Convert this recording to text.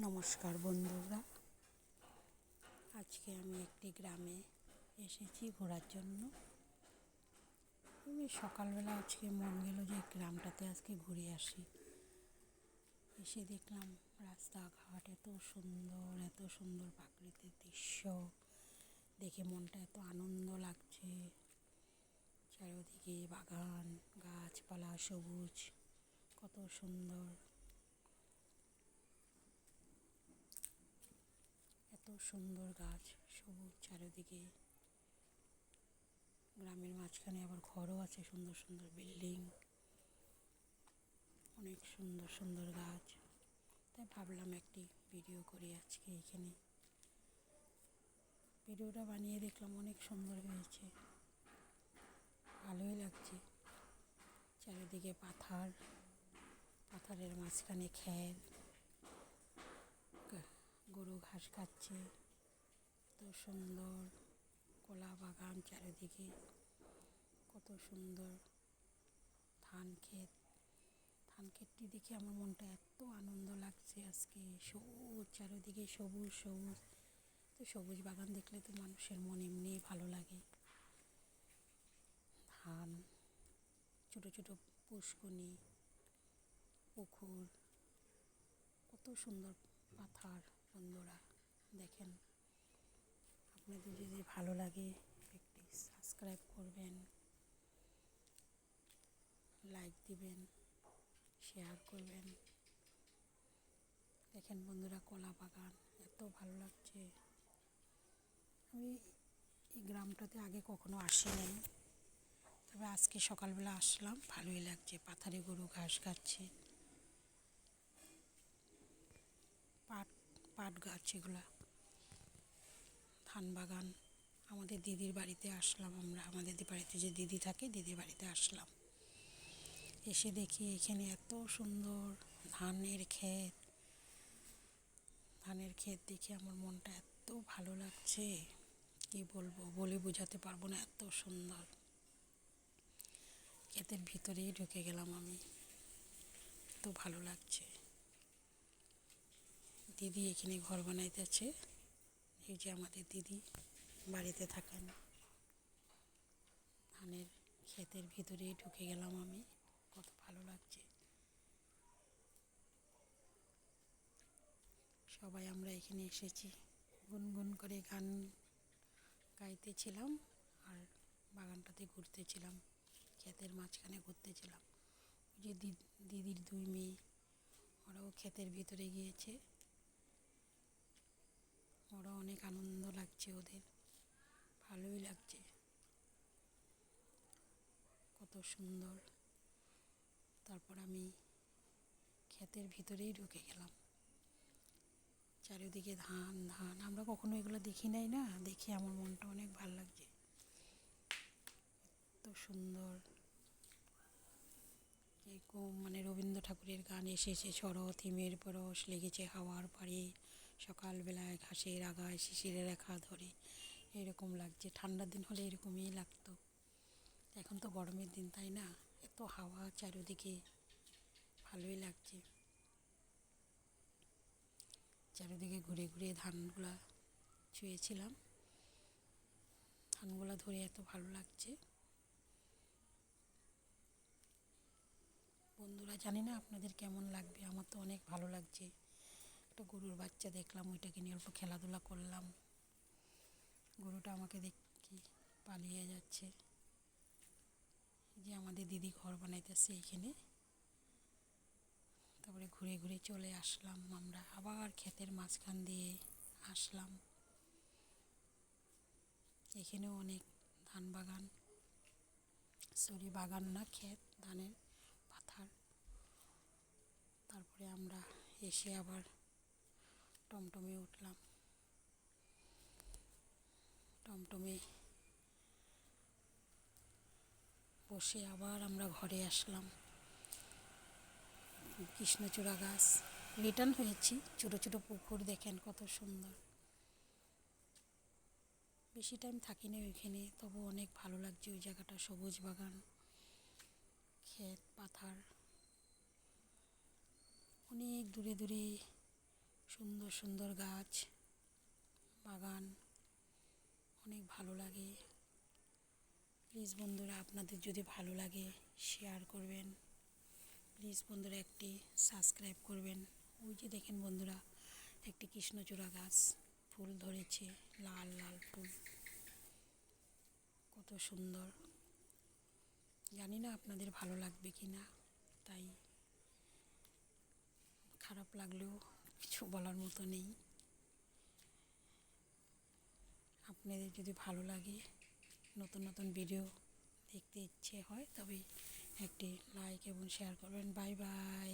নমস্কার বন্ধুরা। আজকে আমি একটি গ্রামে এসেছি ঘোরার জন্য। আমি সকালবেলা আজকে মন গেল যে গ্রামটাতে আজকে ঘুরে আসি। এসে দেখলাম রাস্তাঘাট এত সুন্দর এত সুন্দর প্রাকৃতিক দৃশ্য। দেখে মনটা এত আনন্দ লাগছে। চারিদিকে বাগান, গাছপালা সবুজ, কত সুন্দর। এত সুন্দর গাছ, সবুজ চারিদিকে। গ্রামের মাঝখানে আবার ঘরও আছে, সুন্দর সুন্দর বিল্ডিং। অনেক সুন্দর সুন্দর গাছ। তাই ভাবলাম একটি ভিডিও করি আজকে এখানে। ভিডিওটা বানিয়ে দেখলাম, অনেক সুন্দর হয়েছে। ভালোই লাগছে। চারিদিকে পাথার, পাথারের মাঝখানে খ্যার গরু ঘাস খাচ্ছে। এত সুন্দর কলা বাগান চারিদিকে। কত সুন্দর ধান ক্ষেত। ধান ক্ষেতটি দেখে আমার মনটা এত আনন্দ লাগছে আজকে। সবুজ, চারিদিকে সবুজ সবুজ। তো সবুজ বাগান দেখলে তো মানুষের মন এমনি ভালো লাগে। ধান, ছোটো ছোটো পুষ্কনি, পুকুর, কত সুন্দর পাথার। বন্ধুরা, দেখেন, আপনাদের যদি ভালো লাগে, একটি সাবস্ক্রাইব করবেন লাইক দিবেন শেয়ার করবেন। দেখেন বন্ধুরা, কলা বাগান এত ভালো লাগছে। আমি এই গ্রামটাতে আগে কখনো আসিনি। তবে আজকে সকালবেলা আসলাম, ভালোই লাগছে। পাথারে গরু ঘাস খাচ্ছে। পাট গাছ এগুলা। ধান বাগান, আমাদের দিদির বাড়িতে আসলাম আমরা। আমাদের বাড়িতে যে দিদি থাকে, দিদির বাড়িতে আসলাম। এসে দেখি এখানে এত সুন্দর ধানের ক্ষেত। ধানের ক্ষেত দেখে আমার মনটা এত ভালো লাগছে। কি বলব, বলে বোঝাতে পারব না, এত সুন্দর। ক্ষেতের ভিতরেই ঢুকে গেলাম আমি। এত ভালো লাগছে। দিদি এখানে ঘর বানাইতেছে। এই যে আমাদের দিদি বাড়িতে থাকেন। ধানের ক্ষেতের ভিতরে ঢুকে গেলাম আমি। কত ভালো লাগছে। সবাই আমরা এখানে এসেছি। গুনগুন করে গান গাইতেছিলাম আর বাগানটাতে ঘুরতেছিলাম। ক্ষেতের মাঝখানে ঘুরতেছিলাম। ওই যে দিদির দুই মেয়ে, ওরাও ক্ষেতের ভিতরে গিয়েছে। ওরা অনেক আনন্দ লাগছে ওদের। ভালোই লাগছে। কত সুন্দর। তারপর আমি ক্ষেতের ভিতরেই ঢুকে গেলাম। চারিদিকে ধান ধান। আমরা কখনো এগুলো দেখি নাই না? দেখে আমার মনটা অনেক ভালো লাগছে। এত সুন্দর। এরকম মানে রবীন্দ্র ঠাকুরের গান এসেছে, শরৎ, হিমের পরশ লেগেছে হাওয়ার পাড়ে। সকালবেলায় ঘাসের আগায় শিশিরে রেখা ধরে। এরকম লাগছে। ঠান্ডার দিন হলে এরকমই লাগতো। এখন তো গরমের দিন, তাই না? এত হাওয়া চারিদিকে। ভালোই লাগছে। চারিদিকে ঘুরে ঘুরে ধানগুলা ছুঁয়েছিলাম। ধানগুলা ধরে এত ভালো লাগছে। বন্ধুরা, জানি না আপনাদের কেমন লাগবে। আমার তো অনেক ভালো লাগছে। একটা গরুর বাচ্চা দেখলাম, ওইটাকে নিয়ে অল্প খেলাধুলা করলাম। গরুটা আমাকে দেখি পালিয়ে যাচ্ছে। যে আমাদের দিদি ঘর বানাইতেছে এইখানে। তারপরে ঘুরে ঘুরে চলে আসলাম আমরা। আবার ক্ষেতের মাঝখান দিয়ে আসলাম। এখানেও অনেক ধান বাগান। সরি, বাগান না, ক্ষেত, ধানের পাথার। তারপরে আমরা এসে আবার টমটমে উঠলাম। টমটমে বসে আবার আমরা ঘরে আসলাম। কৃষ্ণচূড়া গাছ। রিটার্ন হয়েছি। ছোটো ছোটো পুকুর দেখেন কত সুন্দর। বেশি টাইম থাকিনি ওইখানে, তবু অনেক ভালো লাগছে ওই জায়গাটা, সবুজ বাগান, ক্ষেত, পাথার। অনেক দূরে দূরে সুন্দর সুন্দর গাছ, বাগান। অনেক ভালো লাগে। প্লিজ বন্ধুরা, আপনাদের যদি ভালো লাগে শেয়ার করবেন। প্লিজ বন্ধুরা, একটি সাবস্ক্রাইব করবেন। ওই যে দেখেন বন্ধুরা, একটি কৃষ্ণচূড়া গাছ, ফুল ধরেছে, লাল লাল ফুল। কত সুন্দর। জানি না আপনাদের ভালো লাগবে কি না তাই খারাপ লাগলেও কিছু বলার মতো নেই। আপনাদের যদি ভালো লাগে, নতুন নতুন ভিডিও দেখতে ইচ্ছে হয়, তবে একটি লাইক এবং শেয়ার করবেন। Bye bye